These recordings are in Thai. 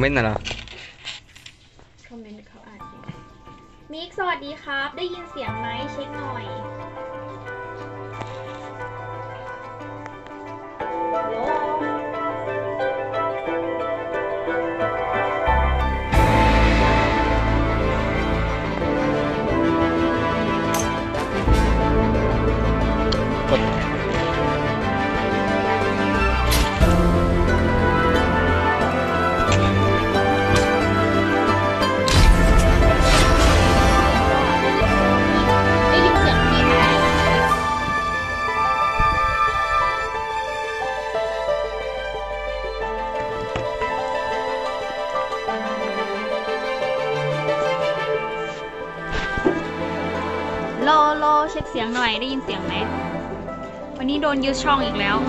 emmène la ช่องอีกแล้ว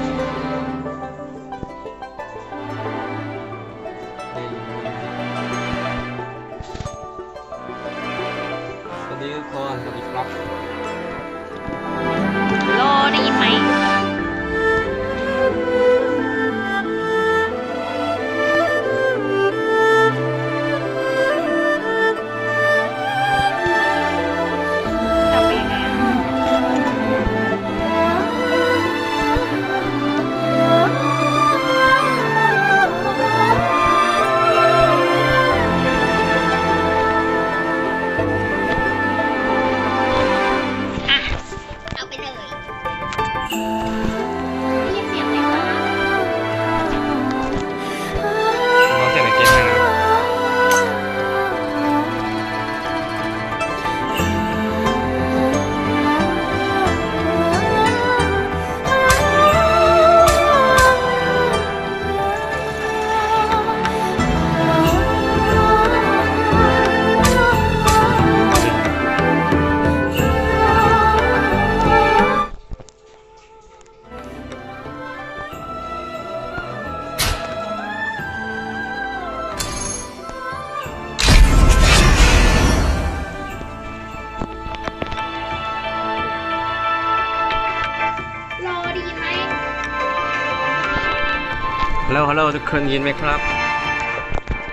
ฮัลโหลทุกคนยินไหมครับ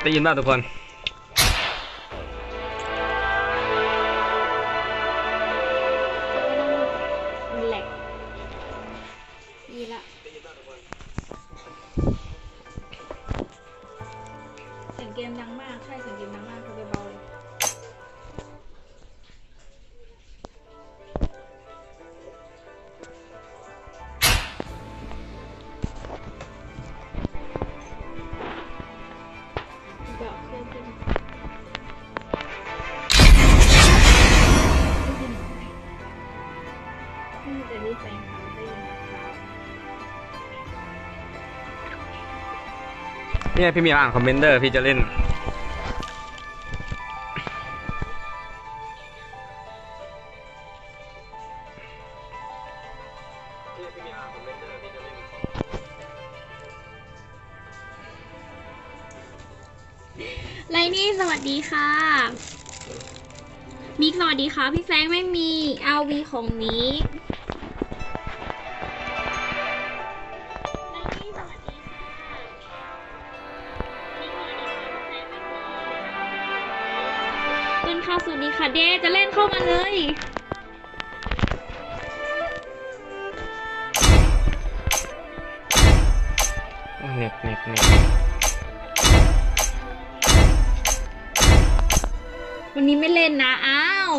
ได้ยินบ้างทุกคน เนี่ยพี่มีอ่านคอมเมนเตอร์พี่จะเล่น ไลนี่สวัสดีค่ะ มิกสวัสดีค่ะ พี่แฟงไม่มี LV ของมิก เน็ตเน็ตเน็ตวันนี้ไม่เล่นนะ อ้าว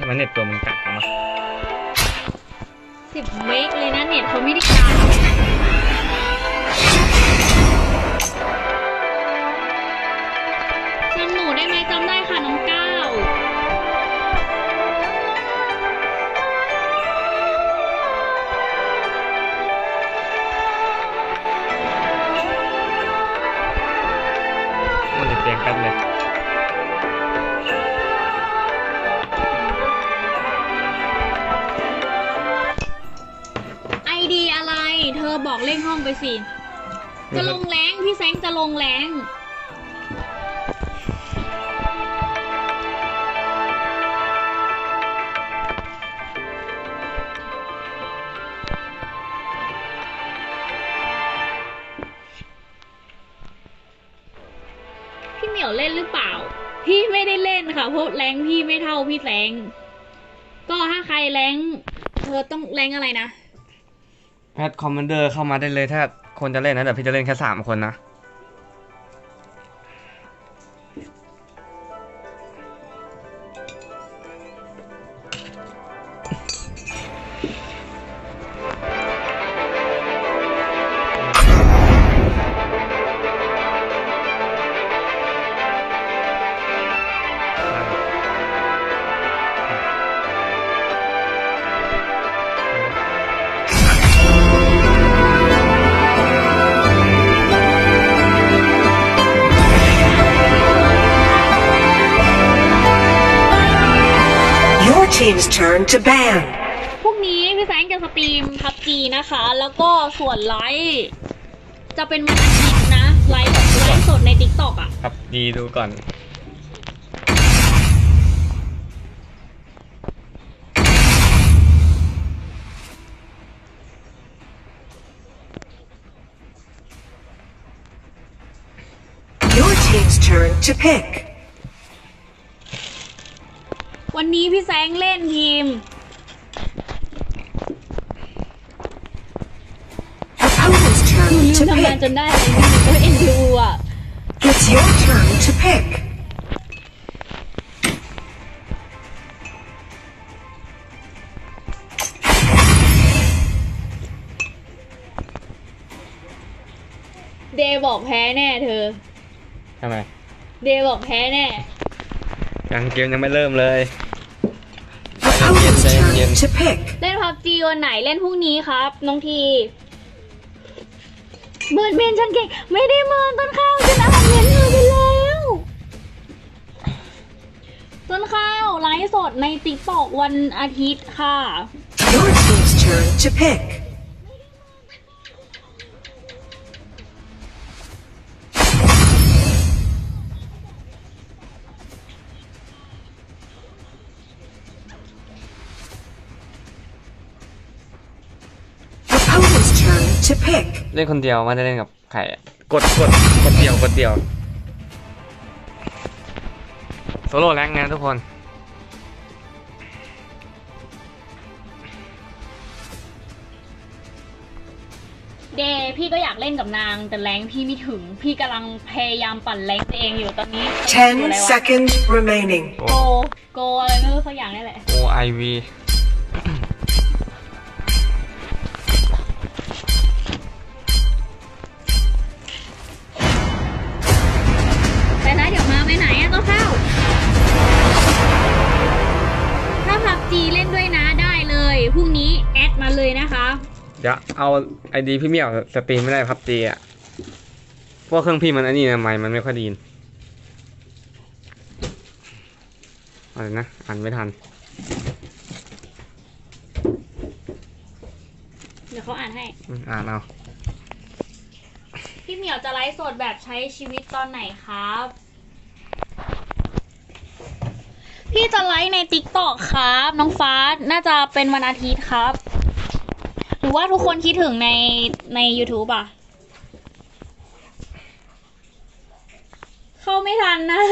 ทำไมเน็ตตัวมันกัดกันวะ สิบเมกเลยนะเน็ตเขาไม่ได้การจำหนูได้ไหมจำได้ ธอบอกเล่งห้องไปสิ จะลงแรงพี่แซงจะลงแรงพี่เหมียวเล่นหรือเปล่า พี่ไม่ได้เล่นค่ะเพราะแรงพี่ไม่เท่าพี่แซงก็ถ้าใครแรงเธอต้องแรงอะไรนะ แพทคอมมานเดอร์เข้ามาได้เลยถ้าคนจะเล่นนะแต่พี่จะเล่นแค่สามคนนะ team's turn to ban. พรุ่งนี้พี่แสงจะสตรีมพับจีนะคะ แล้วก็ส่วนไลฟ์จะเป็นวันอาทิตย์นะ ไลฟ์แบบไลฟ์สดในติ๊กต็อกอะ ครับดีดูก่อน Your team's turn to pick. วันนี้พี่แสงเล่นทีม Opponent's หนู turn ลืม to ทำงานจ pick. นได้เลยก็เอ็นดูอะ It's your turn to pick. เดย์บอกแพ้แน่เธอ ทำไม เดย์บอกแพ้แน่ ยังเกมยังไม่เริ่มเลย Opponent's ใจ เย็น turn to pick. เล่นพับจีวันไหนเล่นพรุ่งนี้ครับ น้องทีเมินเมนฉันเก่งไม่ได้เมินต้นข้าวฉันอ่านเมนเธอไปแล้วต้นข้าวไลฟ์สดในติ๊กตอกวันอาทิตย์ค่ะ Your team's turn to pick. To pick. เล่นคนเดียวไม่ได้เล่นกับใครอะกดกดกดเดียวกดเดียวโซโล่แรงนะทุกคน เดย์พี่ก็อยากเล่นกับนางแต่แรงพี่ไม่ถึง พี่กำลังพยายามปั่นแรงตัวเองอยู่ตอนนี้อยู่อะไร10วะ seconds remaining. โอ้โกโกอะไรไม่รู้สักอย่างนี่แหละ โอไอวีไเดี๋ยวเอาไอดีพี่เมี่ยวสตรีมไม่ได้พับจีอะเพราะเครื่องพี่มันอันนี้นะไมค์มันไม่ค่อยดีนอะไรนะอ่านไม่ทัน เดี๋ยวเขาอ่านให้อืมอ่านเอาพี่เหมียวจะไลฟ์สดแบบใช้ชีวิตตอนไหนครับ พี่จะไลฟ์ในติ๊กต็อกครับ น้องฟ้าน่าจะเป็นวันอาทิตย์ครับ หรือว่าทุกคนคิดถึงในใน YouTube อะ เข้าไม่ทันนะ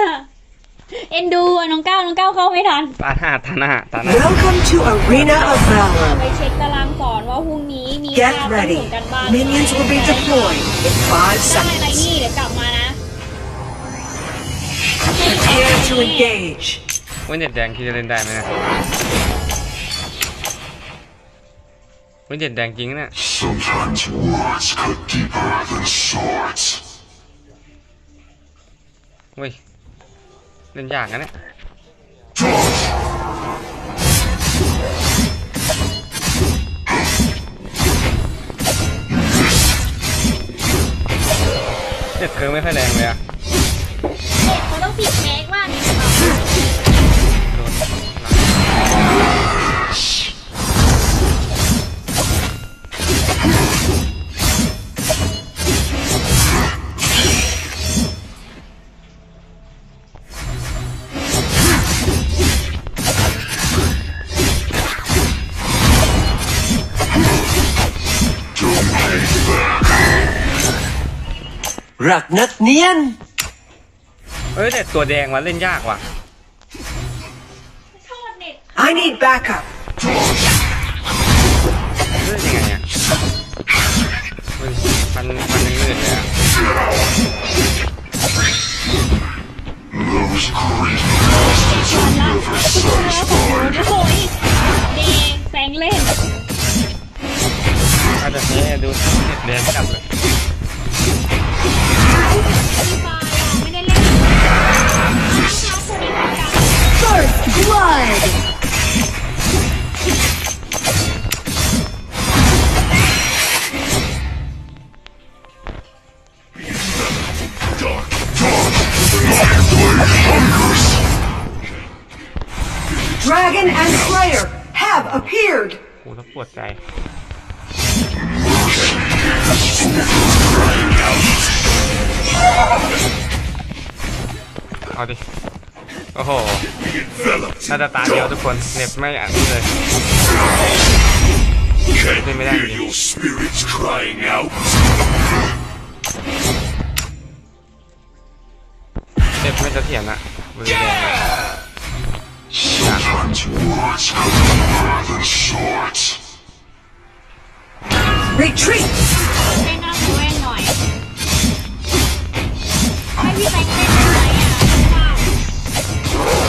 เอ็นดูอะน้องก้าวน้องก้าวเข้าไม่ทัน ตาหน้าตาหน้าตาหน้า Welcome to Arena of ไป Valor. เช็คตารางสอนว่าพรุ่งนี้มี Get ภาพต้อง ready. ถึงกันบ้าน Minions will be deployed in 5ได้อะไร seconds. นี่เดี๋ยวกลับมานะ Prepare to engage. เว้ยเด็ดแดงคิดจะเล่นได้ไหมเนะ เว้ยเด็ดแดงจริงนะเนี่ย Sometimes words cut deeper than swords. เว้ยเล่นยากนะเนี่ยเด็ดเคิร์งไม่ค่อยแรงเลยอะ รักนักเนียน เอ้ยแต่ตัวแดงมันเล่นยากว่ะ โทษเน็ต I need backup. เล่นยังไงอะเฮ้ยมันมันยังลื่นเลยอะ Those greedy แล้วโอ้โหเดงแซงเล่น อาจจะให้ดูเน็ตแดงกลับเลย blood. Dragon and Slayer have appeared. โอ้แล้วปวดใจ เอาดิ โอ้โหน่าจะตาเดียวทุกคนเน็ตไม่อันนี้เลยเล่นไม่ได้จริง your spirits crying out. เน็ตไม่เสถียรอะมือแดงอะ Sometimes words cut deeper than swords. Retreat. เล่นน่าจะเ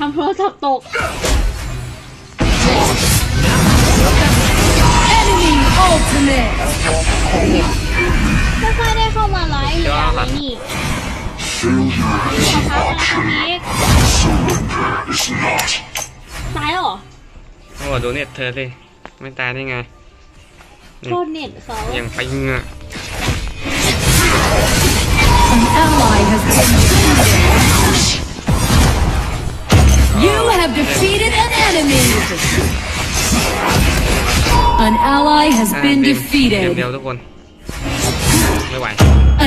ทำโทรศัพท์ตก Enemy ultimate. ไม่ค่อยได้เข้ามาไลฟ์เลยอะไรนี่ Failure ข is อ an พักนะ option. พีก Surrender is not. ตายแล้วเหรอโอ้ดูเน็ตเธอสิไม่ตายได้ไง โทษเน็ตเขายังไปยิงอะ An ally has been You have defeated an enemy. An ally has อ่ะ been เกมเกม defeated. เดียวทุกคน ไม่ไหว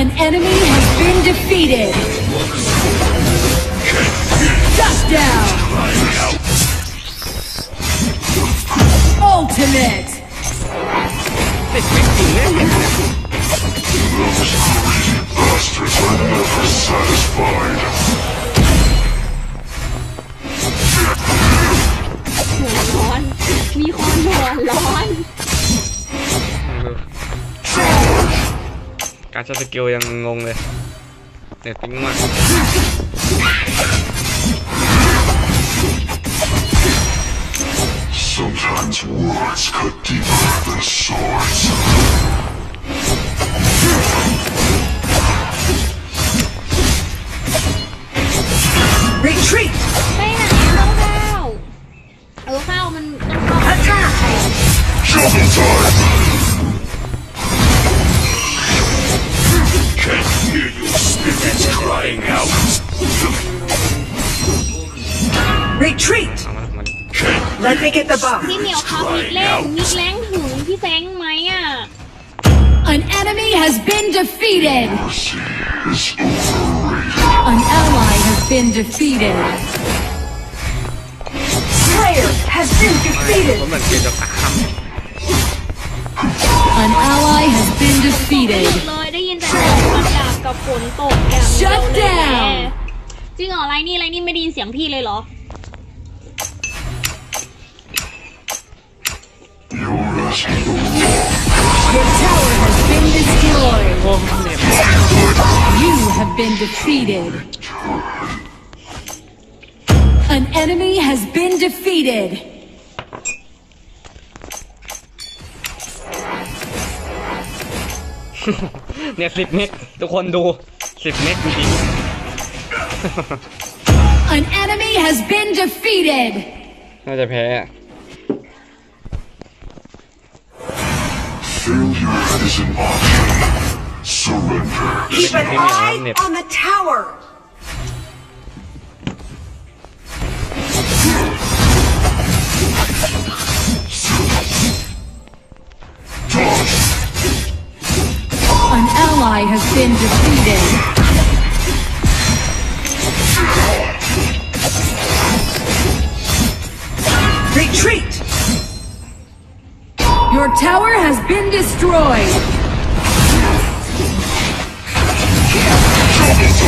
An enemy has been defeated. Shut down. Ultimate. ติดไม่จริงเนี่ย การใช้สกิลยังงงเลยเน็ตปิ้งมาก Sometimes words cut deeper than swords. Retreat. ไปไหนเข้าข้าวเออข้าวมันต้องเข้า Attack. Double time! Can't hear your spirits crying out. Retreat. เอามาทำมัน Let me get the buff. พี่เหมียวครับมิดเล่นมิดแรงถึงพี่แซงไหมอ่ะ An enemy has been defeated. Mercy is overrated. An ally has been defeated. Slayer has been ผม defeated. เหมือนเกมจะตาม An ally has been defeated. เลยได้ยินแต่ แบบฝนตกอย่างเดียวเลยแม่จริงเหรอไรนี่ไรนี่ไม่ได้ยินเสียงพี่เลยเหรอ Your tower has been destroyed. You have been defeated. An enemy has been defeated. เนี่ยสิบเมกทุกคนดูสิบเมกจริง An enemy has been defeated. ๆน่าจะแพ้อะ Failure is an option. Surrender is Keep an Maybe I'll eye nip. on the tower. Ally has been defeated. Retreat. Your tower has been destroyed.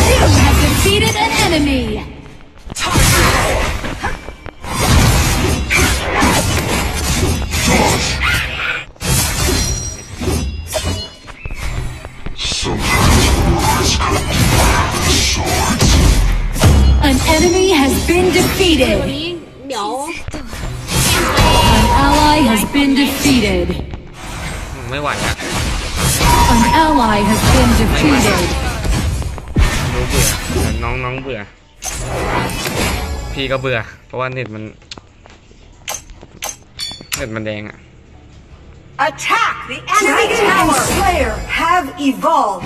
You have defeated an enemy. been วัน defeated. นี้เดี๋ยว An ally has been defeated. ไม่ไหวอะ An ally has been defeated. ดูเบื่อแต่น้องน้องเบื่อ พี่ก็เบื่อ เพราะว่าเน็ตมัน เน็ตมันแดงอะ Attack the enemy tower. And Slayer have evolved.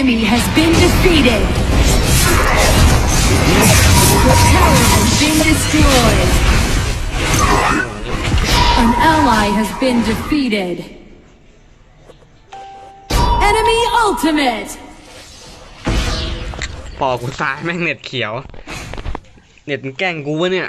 enemy has been defeated. The tower has been destroyed. An ally has been defeated. Enemy ultimate. ปอกกูตายแม่งเน็ตเขียว เน็ตมันแกล้งกูวะเนี่ย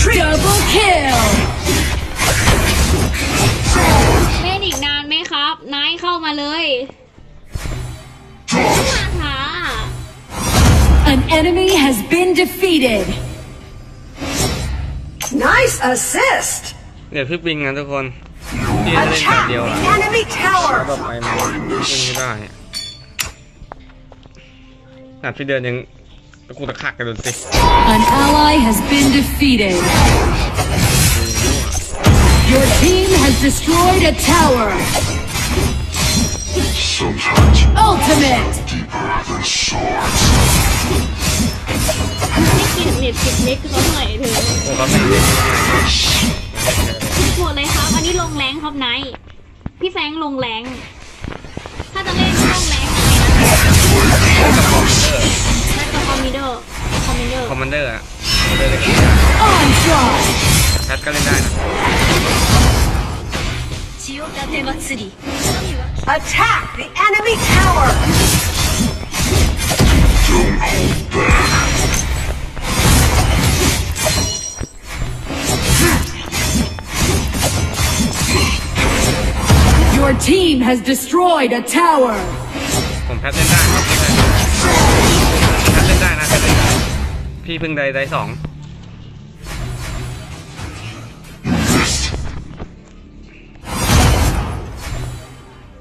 Retreat. Double kill. เล่นอีกนานไหมครับไนายเข้ามาเลยมาท้า An enemy has been defeated. Nice assist. เน็ตพี่ปิงนะทุกคนพี่จะเล่นแบบ Attack เดียว the อะ enemy แล้ว tower. แบบไปมันเล่นไม่ได้อะขนาดพี่เดินยัง ตะกูตะคักกันดูสิ An ally has been defeated. Your team has destroyed a tower. Sometimes Ultimate. deeper than swords. ไม่กินเน็ตติดเล็กเขาหน่อยเถอะโอ้ก็ไม่เล่นหมดเลยครับ อันนี้ลงแรงครับไนท์พี่แฟรงค์ลงแรง ถ้าจะเล่นลงแรงน่าจะคอ มมิเดอร์คอมมิเดอร์ คอมมานเดอร์อะคอมมานเดอร์เล่น Onslaught. แคทก็เล่นได้นะ Attack the enemy tower. Don't hold back. Your team has destroyed a tower. ผมแพทเล่นได้ พี่เพิ่งได้ได้สอง Missed.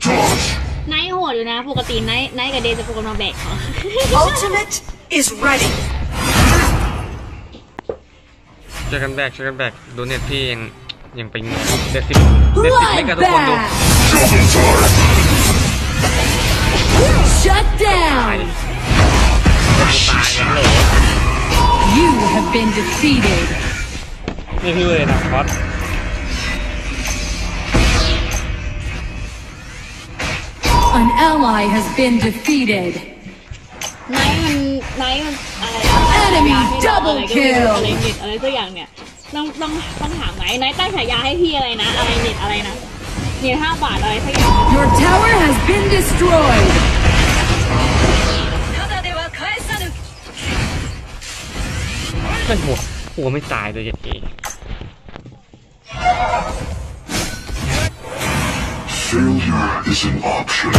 Dodge. ไนท์โหดอยู่นะ ปกติไนท์ไนท์กับเดย์จะเป็นคนมาแบกเขา Ultimate is ready. ช่วยกันแบกช่วยกันแบกดูเน็ตพี่ยังยังเป็นเด็ดสิบเด็ดสิบไม่กับทุกคนดู Bloodbath. Shut ตาย down. ตายกันเลย You have been defeated. นี่พี่เลยนะคอส An ally has been defeated. ไนท์มันไนท์มันอะไร Enemy ให้เรา double อะไรก็ไม่รู้ kill อะไรเน็ตอะไรสักอย่างเนี่ยต้องต้องต้องถามไนท์ไนท์ตั้งฉายาให้พี่อะไรนะ อะไรเน็ตอะไรนะเน็ตห้าบาทอะไรสักอย่าง Your tower has been destroyed. เป็นหัวหัวไม่ตายเลยเจ๊ Failure is an option.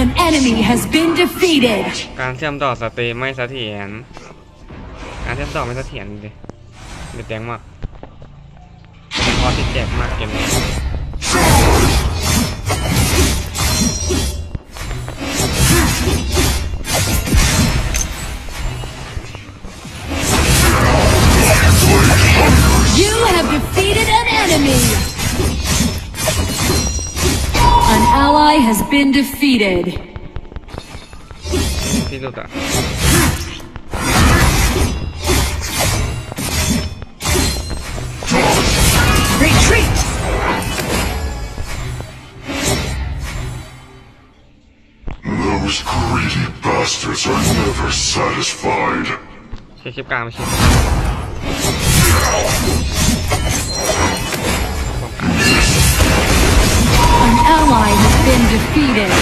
An enemy has been defeated. การเชื่อมต่อสตรีมไม่เสถียร การเชื่อมต่อไม่เสถียรเลยเด็ดแดงมากคอสติดแจกมากเกมนี้ has been defeated. ที่รู้อะ Retreat. Those greedy bastards are never satisfied. ใช้คลิปกลางไม่ใช่ An ally has been defeated.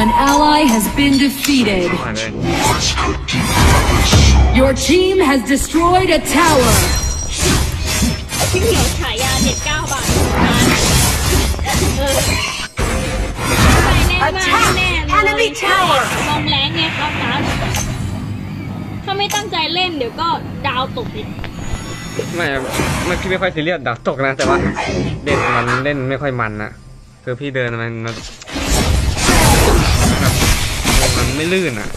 An ally has been defeated. หายเลย Wars cut deeper than sword. Your team has destroyed a tower. พี่เหมียวฉายาเน็ตเก้าบาทนะเออไปแน่มากแน่เลย Enemy tower ลงแรงไงครับนะถ้าไม่ตั้งใจเล่นเดี๋ยวก็ดาวตกอีก ไม่ไม่พี่ไม่ค่อยซีเรียสดักตกนะ แต่ว่าเด็ดมันเล่นไม่ค่อยมันนะคือพี่เดินมันมันแบบมันไม่ลื่นอะ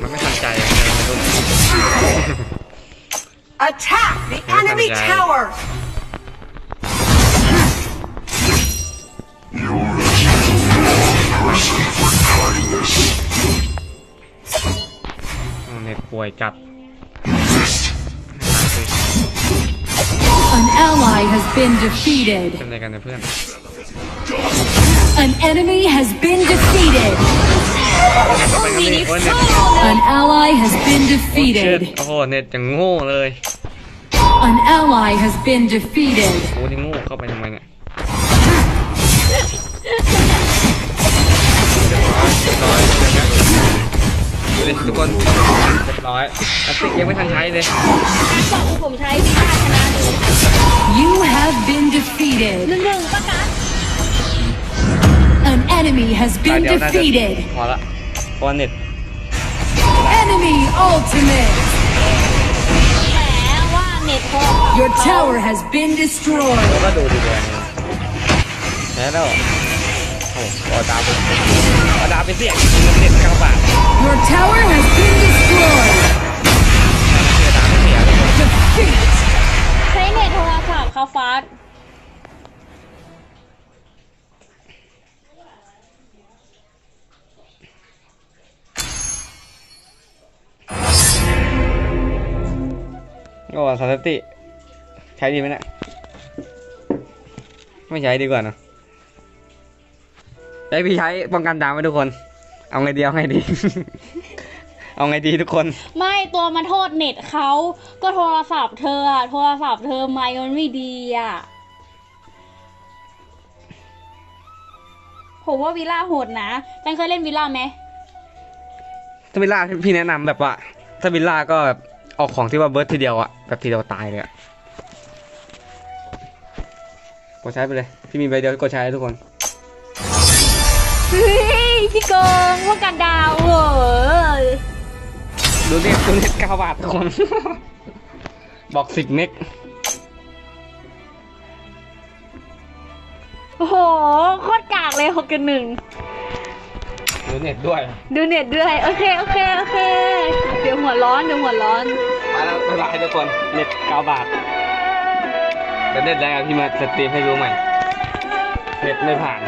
มันไม่ทันใจอะเดินไม่รู้ Attack the enemy Okay. tower. You're a wrong person for kindness. เน็ตป่วยจัด An ally has been defeated. เป็นอะไรกันเนี่ยเพื่อน An enemy has been defeated. ไปกันเลยโอ้ยเน็ต An ally has been โอ้เช็ด defeated. โอ้โหเน็ตจะโง่เลย An ally has been defeated. โอ้ที่โง่เข้าไปทำไมเนี่ยเรียบร้อยเรียบร้อยเดี๋ยวน น ะดูดิทุกคนเรียบร้อยอันติยังไม่ทันใช้เลยบอกว่าผมใช้พี่ชาชนะดู You have been defeated. หนึ่งหนึ่งประกาศ An enemy has ตาย been เดียวน่าจะ defeated. พอละเพราะว่าเน็ต Enemy ultimate. แหมว่าเน็ตพอ Your tower has been destroyed. แล้วก็ดูดีแดงแพ้แล้ว โอ้โหเอาดาวไปเอาดาวไปเสี่ยงเน็ตเก้าบาท Your tower has been destroyed. เสียดาวไม่เสียเลย Defeat. ใช้เน็ตโทรศัพท์ค่ะฟาสโอ้สถิติใช้ดีไหมเนี่ยไม่ใช้ดีกว่าเนอะ ไอพี่ใช้ป้องกันดาวไว้ทุกคน เอาไงดีเอาไงดี เอาไงดีทุกคน ไม่ตัวมันโทษเน็ตเขาก็โทรศัพท์เธออะโทรศัพท์เธอไมค์มันไม่ดีอะผมว่าวิลล่าโหดนะจังเคยเล่นวิลล่าไหมถ้าวิลล่าพี่แนะนำแบบว่า ถ้าวิลล่าก็แบบออกของที่ว่าเบิร์ดทีเดียวอะแบบทีเดียวตายเลยอะกดใช้ไปเลย พี่มีใบเดียวกดใช้เลยทุกคน เฮ้ยพี่โกงพวกกันดาวเว้ยดูเน็ตดูเน็ตเก้าบาททุกคน บอกสิบเมกโอ้โหโคตรกากเลยหกกันหนึ่งดูเน็ตด้วย ดูเน็ตด้วย โอเค โอเค โอเค เดี๋ยวหัวร้อน เดี๋ยวหัวร้อน มาแล้วบ๊ายบายทุกคน เน็ตเก้าบาทเดี๋ยวเน็ตแรกพี่มาสตรีมให้ดูใหม่ เน็ตไม่ผ่าน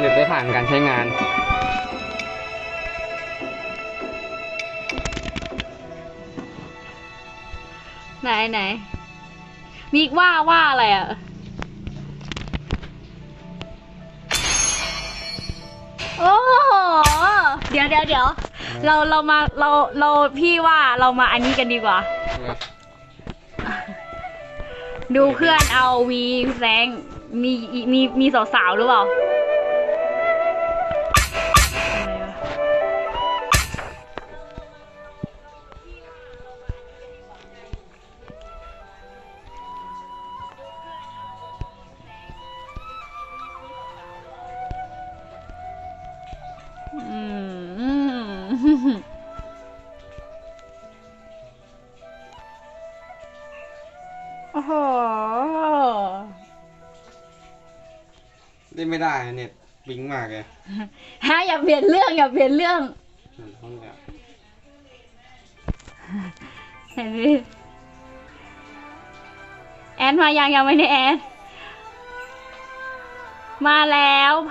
เน็ตไม่ผ่านการใช้งาน ไหนไหนมีอีกว่าว่าอะไรอะโอ้โหเดี๋ยวเดี๋ยวเดี๋ยวเราเรามาเราเราพี่ว่าเรามาอันนี้กันดีกว่า ดูเพื่อนเอาวีแซงมีมีมีสาวๆหรือเปล่า ไม่ได้นะเน็ตบิงมากเลยฮะอย่าเปลี่ยนเรื่องอย่าเปลี่ยนเรื่องห้องเนี่ยเห็นไหมแอนมายังยังไม่ได้แอนมาแล้วไป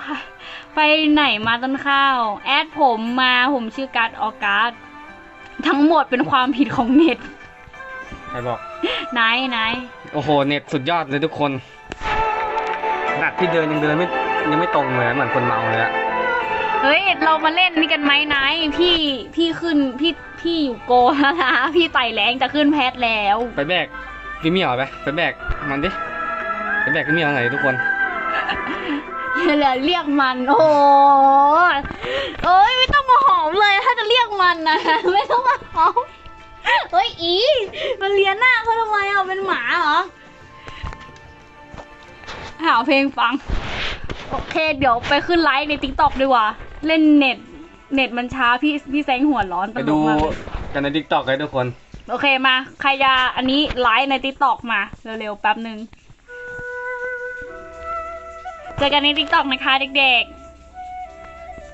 ไปไหนมาต้นข้าว แอดผมมาผมชื่อการ์ดออการ์ดทั้งหมดเป็นความผิดของเน็ตใครบอก ไหนไหน โอ้โห เน็ตสุดยอดเลยทุกคนขนาดที่เดินยังเดินไม่ ยังไม่ตรงเลยอะเหมือนคนเมาเลยอะเฮ้ย เรามาเล่นนี่กันไหมไหนพี่พี่ขึ้นพี่พี่อยู่โกแล้วนะพี่ไต่แรงจะขึ้นแพทแล้ว ไปแบกพี่เหมียวไปไปแบกมันดิไปแบกพี่เหมียวหน่อยดิทุกคนเหลือเรียกมัน โอ้โหเอ้ยไม่ต้องมาหอมเลย ถ้าจะเรียกมันนะไม่ต้องมาหอมเฮ้ยอีมันเลียหน้าเขาทำไมอะเป็นหมาเหรอหาเพลงฟัง โอเค เดี๋ยวไปขึ้นไลฟ์ในติ๊กต็อกดีกว่า เล่นเน็ต เน็ตมันช้าพี่พี่แซงหัวร้อนตไปลดูกมากเลยกันในทิกตอกเลยทุกคน โอเคมา ใครจะอันนี้ไลฟ์ในติ๊กต็อกมา เร็วๆแป๊บหนึ่งเจอกันในติ๊กต็อกนะคะเด็กๆ